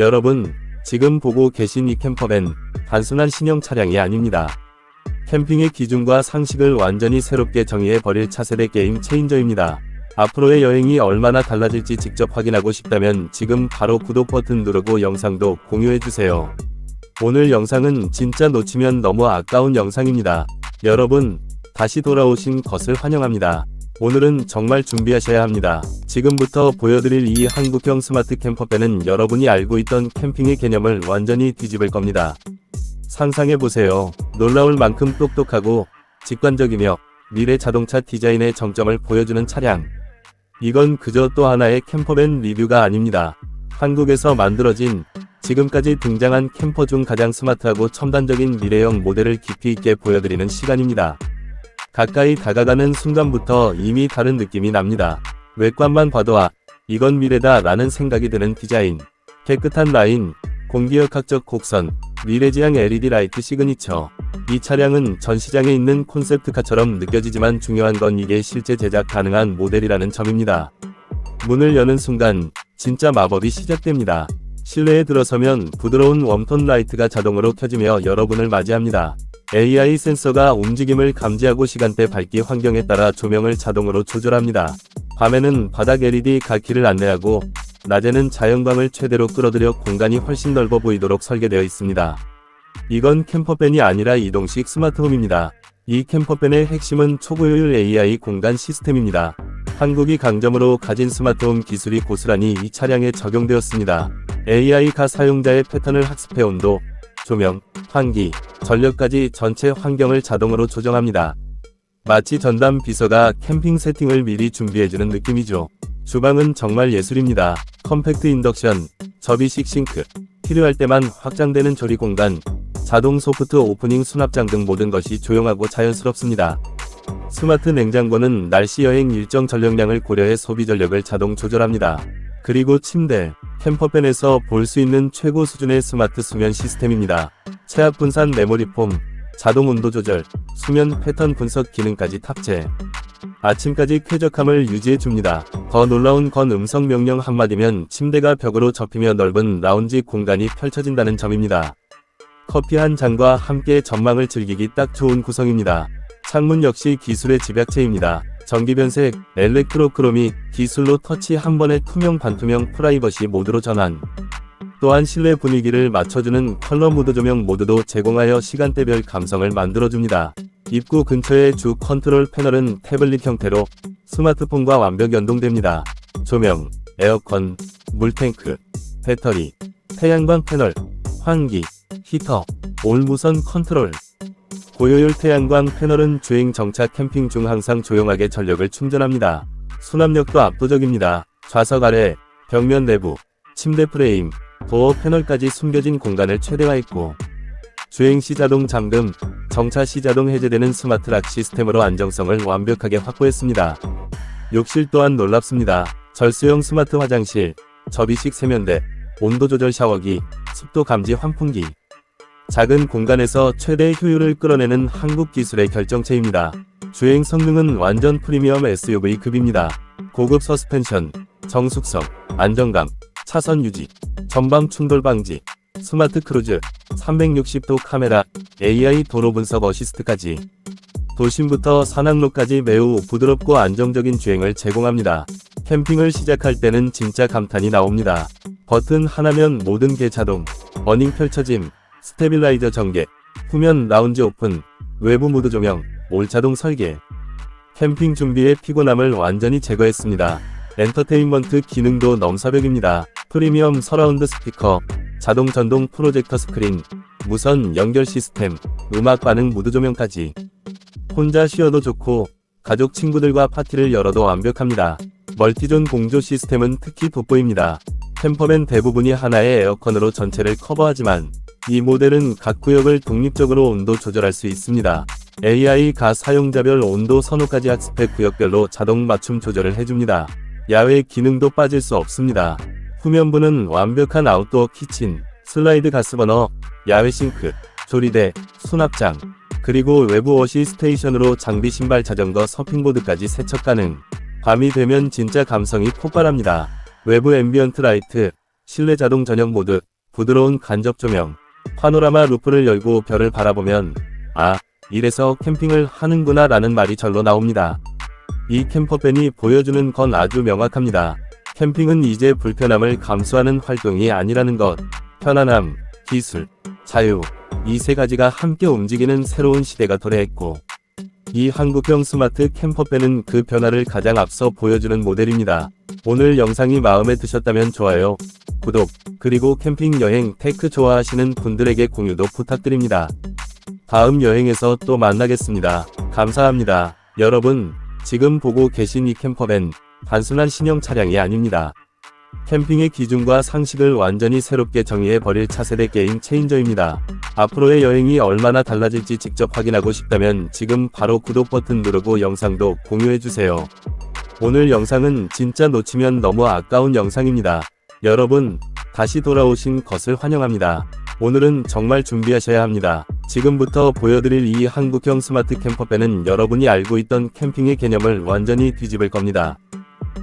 여러분, 지금 보고 계신 이 캠퍼밴, 단순한 신형 차량이 아닙니다. 캠핑의 기준과 상식을 완전히 새롭게 정의해 버릴 차세대 게임 체인저입니다. 앞으로의 여행이 얼마나 달라질지 직접 확인하고 싶다면 지금 바로 구독 버튼 누르고 영상도 공유해주세요. 오늘 영상은 진짜 놓치면 너무 아까운 영상입니다. 여러분, 다시 돌아오신 것을 환영합니다. 오늘은 정말 준비하셔야 합니다. 지금부터 보여드릴 이 한국형 스마트 캠퍼밴은 여러분이 알고 있던 캠핑의 개념을 완전히 뒤집을 겁니다. 상상해보세요. 놀라울 만큼 똑똑하고 직관적이며 미래 자동차 디자인의 정점을 보여주는 차량. 이건 그저 또 하나의 캠퍼밴 리뷰가 아닙니다. 한국에서 만들어진 지금까지 등장한 캠퍼 중 가장 스마트하고 첨단적인 미래형 모델을 깊이 있게 보여드리는 시간입니다. 가까이 다가가는 순간부터 이미 다른 느낌이 납니다. 외관만 봐도 아, 이건 미래다 라는 생각이 드는 디자인. 깨끗한 라인, 공기역학적 곡선, 미래지향 LED 라이트 시그니처. 이 차량은 전 시장에 있는 콘셉트카처럼 느껴지지만 중요한 건 이게 실제 제작 가능한 모델이라는 점입니다. 문을 여는 순간 진짜 마법이 시작됩니다. 실내에 들어서면 부드러운 웜톤 라이트가 자동으로 켜지며 여러분을 맞이합니다. AI 센서가 움직임을 감지하고 시간대 밝기 환경에 따라 조명을 자동으로 조절합니다. 밤에는 바닥 LED 각기를 안내하고 낮에는 자연광을 최대로 끌어들여 공간이 훨씬 넓어 보이도록 설계되어 있습니다. 이건 캠퍼밴이 아니라 이동식 스마트홈입니다. 이 캠퍼밴의 핵심은 초고효율 AI 공간 시스템입니다. 한국이 강점으로 가진 스마트홈 기술이 고스란히 이 차량에 적용되었습니다. AI가 사용자의 패턴을 학습해 온도, 조명, 환기, 전력까지 전체 환경을 자동으로 조정합니다. 마치 전담 비서가 캠핑 세팅을 미리 준비해주는 느낌이죠. 주방은 정말 예술입니다. 컴팩트 인덕션, 접이식 싱크, 필요할 때만 확장되는 조리 공간, 자동 소프트 오프닝 수납장 등 모든 것이 조용하고 자연스럽습니다. 스마트 냉장고는 날씨 여행 일정 전력량을 고려해 소비 전력을 자동 조절합니다. 그리고 침대, 캠퍼밴에서 볼 수 있는 최고 수준의 스마트 수면 시스템입니다. 체압 분산 메모리 폼, 자동 온도 조절, 수면 패턴 분석 기능까지 탑재. 아침까지 쾌적함을 유지해 줍니다. 더 놀라운 건 음성 명령 한마디면 침대가 벽으로 접히며 넓은 라운지 공간이 펼쳐진다는 점입니다. 커피 한 잔과 함께 전망을 즐기기 딱 좋은 구성입니다. 창문 역시 기술의 집약체입니다. 전기 변색, 엘렉트로크로미, 기술로 터치 한 번에 투명 반투명 프라이버시 모드로 전환. 또한 실내 분위기를 맞춰주는 컬러 무드 조명 모드도 제공하여 시간대별 감성을 만들어줍니다. 입구 근처의 주 컨트롤 패널은 태블릿 형태로 스마트폰과 완벽 연동됩니다. 조명, 에어컨, 물탱크, 배터리, 태양광 패널, 환기, 히터, 올무선 컨트롤. 고효율 태양광 패널은 주행 정차 캠핑 중 항상 조용하게 전력을 충전합니다. 수납력도 압도적입니다. 좌석 아래, 벽면 내부, 침대 프레임, 도어 패널까지 숨겨진 공간을 최대화했고 주행 시 자동 잠금, 정차 시 자동 해제되는 스마트 락 시스템으로 안정성을 완벽하게 확보했습니다. 욕실 또한 놀랍습니다. 절수형 스마트 화장실, 접이식 세면대, 온도 조절 샤워기, 습도 감지 환풍기. 작은 공간에서 최대 효율을 끌어내는 한국 기술의 결정체입니다. 주행 성능은 완전 프리미엄 SUV급입니다. 고급 서스펜션, 정숙성, 안정감, 차선 유지, 전방 충돌 방지, 스마트 크루즈, 360도 카메라, AI 도로 분석 어시스트까지 도심부터 산악로까지 매우 부드럽고 안정적인 주행을 제공합니다. 캠핑을 시작할 때는 진짜 감탄이 나옵니다. 버튼 하나면 모든 게 자동, 어닝 펼쳐짐, 스테빌라이저 전개, 후면 라운지 오픈, 외부 무드 조명, 올 자동 설계. 캠핑 준비의 피곤함을 완전히 제거했습니다. 엔터테인먼트 기능도 넘사벽입니다. 프리미엄 서라운드 스피커, 자동 전동 프로젝터 스크린, 무선 연결 시스템, 음악 반응 무드 조명까지. 혼자 쉬어도 좋고, 가족 친구들과 파티를 열어도 완벽합니다. 멀티존 공조 시스템은 특히 돋보입니다. 캠퍼맨 대부분이 하나의 에어컨으로 전체를 커버하지만, 이 모델은 각 구역을 독립적으로 온도 조절할 수 있습니다. AI가 사용자별 온도 선호까지 학습해 구역별로 자동 맞춤 조절을 해줍니다. 야외 기능도 빠질 수 없습니다. 후면부는 완벽한 아웃도어 키친, 슬라이드 가스버너, 야외 싱크, 조리대, 수납장, 그리고 외부 워시 스테이션으로 장비 신발 자전거 서핑보드까지 세척 가능. 밤이 되면 진짜 감성이 폭발합니다. 외부 앰비언트 라이트, 실내 자동 전용 모드, 부드러운 간접 조명, 파노라마 루프를 열고 별을 바라보면 아, 이래서 캠핑을 하는구나 라는 말이 절로 나옵니다. 이 캠퍼밴이 보여주는 건 아주 명확합니다. 캠핑은 이제 불편함을 감수하는 활동이 아니라는 것. 편안함, 기술, 자유, 이 세 가지가 함께 움직이는 새로운 시대가 도래했고, 이 한국형 스마트 캠퍼밴은 그 변화를 가장 앞서 보여주는 모델입니다. 오늘 영상이 마음에 드셨다면 좋아요, 구독, 그리고 캠핑 여행 테크 좋아하시는 분들에게 공유도 부탁드립니다. 다음 여행에서 또 만나겠습니다. 감사합니다. 여러분, 지금 보고 계신 이 캠퍼밴, 단순한 신형 차량이 아닙니다. 캠핑의 기준과 상식을 완전히 새롭게 정의해 버릴 차세대 게임 체인저입니다. 앞으로의 여행이 얼마나 달라질지 직접 확인하고 싶다면 지금 바로 구독 버튼 누르고 영상도 공유해주세요. 오늘 영상은 진짜 놓치면 너무 아까운 영상입니다. 여러분, 다시 돌아오신 것을 환영합니다. 오늘은 정말 준비하셔야 합니다. 지금부터 보여드릴 이 한국형 스마트 캠퍼밴은 여러분이 알고 있던 캠핑의 개념을 완전히 뒤집을 겁니다.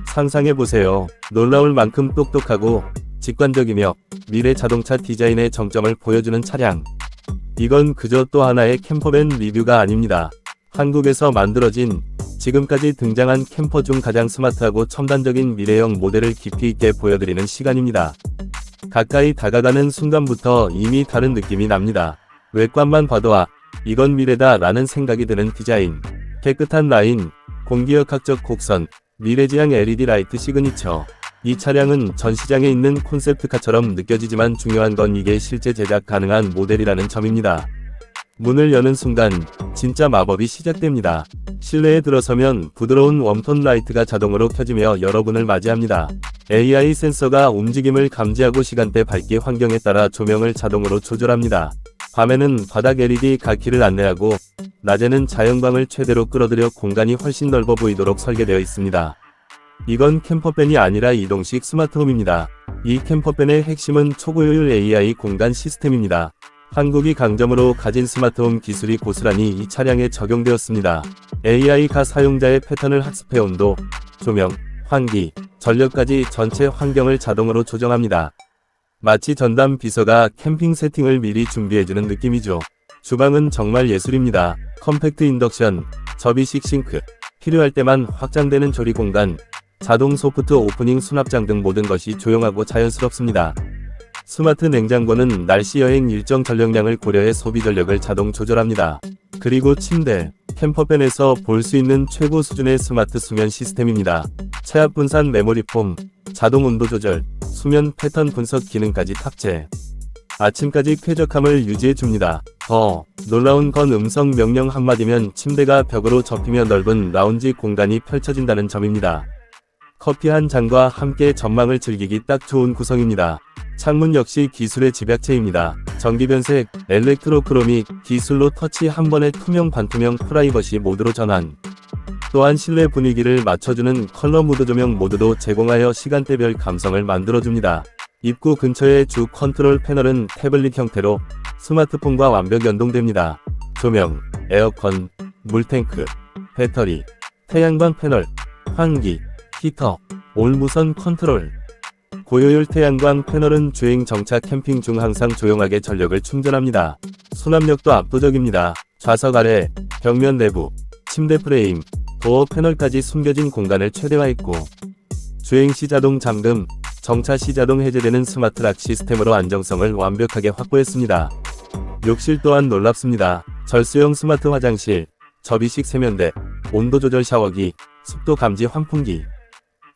상상해보세요. 놀라울 만큼 똑똑하고 직관적이며 미래 자동차 디자인의 정점을 보여주는 차량. 이건 그저 또 하나의 캠퍼밴 리뷰가 아닙니다. 한국에서 만들어진 지금까지 등장한 캠퍼 중 가장 스마트하고 첨단적인 미래형 모델을 깊이 있게 보여드리는 시간입니다. 가까이 다가가는 순간부터 이미 다른 느낌이 납니다. 외관만 봐도 아, 이건 미래다 라는 생각이 드는 디자인. 깨끗한 라인, 공기역학적 곡선, 미래지향 LED 라이트 시그니처. 이 차량은 전 시장에 있는 콘셉트카처럼 느껴지지만 중요한 건 이게 실제 제작 가능한 모델이라는 점입니다. 문을 여는 순간 진짜 마법이 시작됩니다. 실내에 들어서면 부드러운 웜톤 라이트가 자동으로 켜지며 여러분을 맞이합니다. AI 센서가 움직임을 감지하고 시간대 밝기 환경에 따라 조명을 자동으로 조절합니다. 밤에는 바닥 LED 가키를 안내하고 낮에는 자연광을 최대로 끌어들여 공간이 훨씬 넓어 보이도록 설계되어 있습니다. 이건 캠퍼밴이 아니라 이동식 스마트홈입니다. 이 캠퍼밴의 핵심은 초고효율 AI 공간 시스템입니다. 한국이 강점으로 가진 스마트홈 기술이 고스란히 이 차량에 적용되었습니다. AI가 사용자의 패턴을 학습해 온도, 조명, 환기, 전력까지 전체 환경을 자동으로 조정합니다. 마치 전담 비서가 캠핑 세팅을 미리 준비해주는 느낌이죠. 주방은 정말 예술입니다. 컴팩트 인덕션, 접이식 싱크, 필요할 때만 확장되는 조리 공간, 자동 소프트 오프닝 수납장 등 모든 것이 조용하고 자연스럽습니다. 스마트 냉장고는 날씨 여행 일정 전력량을 고려해 소비 전력을 자동 조절합니다. 그리고 침대, 캠퍼밴에서 볼 수 있는 최고 수준의 스마트 수면 시스템입니다. 체압 분산 메모리 폼, 자동 온도 조절, 수면 패턴 분석 기능까지 탑재. 아침까지 쾌적함을 유지해 줍니다. 더 놀라운 건 음성 명령 한마디면 침대가 벽으로 접히며 넓은 라운지 공간이 펼쳐진다는 점입니다. 커피 한 잔과 함께 전망을 즐기기 딱 좋은 구성입니다. 창문 역시 기술의 집약체입니다. 전기 변색, 엘렉트로크로믹 기술로 터치 한 번에 투명 반투명 프라이버시 모드로 전환. 또한 실내 분위기를 맞춰주는 컬러 무드 조명 모드도 제공하여 시간대별 감성을 만들어줍니다. 입구 근처의 주 컨트롤 패널은 태블릿 형태로 스마트폰과 완벽 연동됩니다. 조명, 에어컨, 물탱크, 배터리, 태양광 패널, 환기, 히터, 올무선 컨트롤. 고효율 태양광 패널은 주행 정차 캠핑 중 항상 조용하게 전력을 충전합니다. 수납력도 압도적입니다. 좌석 아래, 벽면 내부, 침대 프레임, 도어 패널까지 숨겨진 공간을 최대화했고 주행 시 자동 잠금, 정차 시 자동 해제되는 스마트 락 시스템으로 안정성을 완벽하게 확보했습니다. 욕실 또한 놀랍습니다. 절수형 스마트 화장실, 접이식 세면대, 온도 조절 샤워기, 습도 감지 환풍기.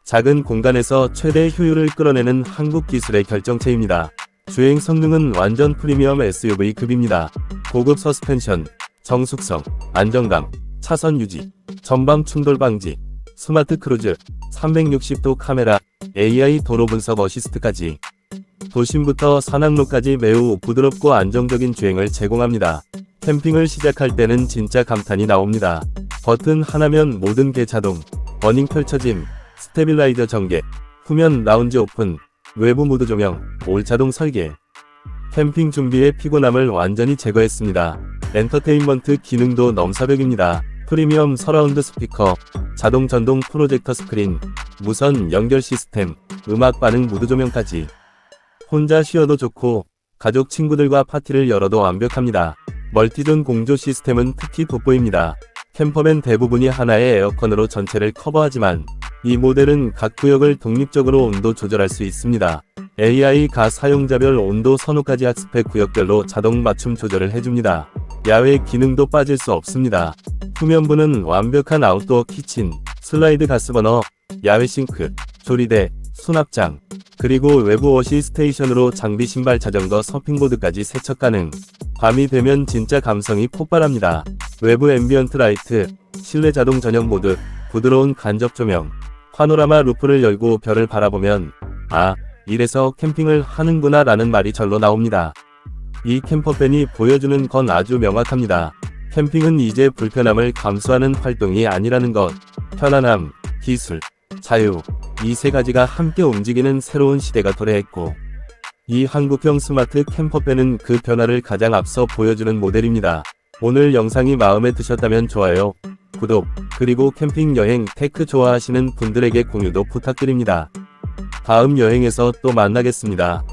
작은 공간에서 최대 효율을 끌어내는 한국 기술의 결정체입니다. 주행 성능은 완전 프리미엄 SUV급입니다. 고급 서스펜션, 정숙성, 안정감, 차선 유지, 전방 충돌 방지, 스마트 크루즈, 360도 카메라, AI 도로 분석 어시스트까지 도심부터 산악로까지 매우 부드럽고 안정적인 주행을 제공합니다. 캠핑을 시작할 때는 진짜 감탄이 나옵니다. 버튼 하나면 모든 게 자동, 버닝 펼쳐짐, 스테빌라이저 전개, 후면 라운지 오픈, 외부 무드 조명, 올 자동 설계. 캠핑 준비의 피곤함을 완전히 제거했습니다. 엔터테인먼트 기능도 넘사벽입니다. 프리미엄 서라운드 스피커, 자동 전동 프로젝터 스크린, 무선 연결 시스템, 음악 반응 무드 조명까지. 혼자 쉬어도 좋고, 가족 친구들과 파티를 열어도 완벽합니다. 멀티존 공조 시스템은 특히 돋보입니다. 캠퍼밴 대부분이 하나의 에어컨으로 전체를 커버하지만 이 모델은 각 구역을 독립적으로 온도 조절할 수 있습니다. AI 가 사용자별 온도 선호까지 학스펙 구역별로 자동 맞춤 조절을 해줍니다. 야외 기능도 빠질 수 없습니다. 후면부는 완벽한 아웃도어 키친, 슬라이드 가스버너, 야외 싱크, 조리대, 수납장, 그리고 외부 워시 스테이션으로 장비 신발 자전거 서핑보드까지 세척 가능. 밤이 되면 진짜 감성이 폭발합니다. 외부 앰비언트 라이트, 실내 자동 전용 모드, 부드러운 간접 조명, 파노라마 루프를 열고 별을 바라보면 아, 이래서 캠핑을 하는구나 라는 말이 절로 나옵니다. 이 캠퍼밴이 보여주는 건 아주 명확합니다. 캠핑은 이제 불편함을 감수하는 활동이 아니라는 것. 편안함, 기술, 자유, 이 세 가지가 함께 움직이는 새로운 시대가 도래했고, 이 한국형 스마트 캠퍼밴은 그 변화를 가장 앞서 보여주는 모델입니다. 오늘 영상이 마음에 드셨다면 좋아요, 구독, 그리고 캠핑 여행 테크 좋아하시는 분들에게 공유도 부탁드립니다. 다음 여행에서 또 만나겠습니다.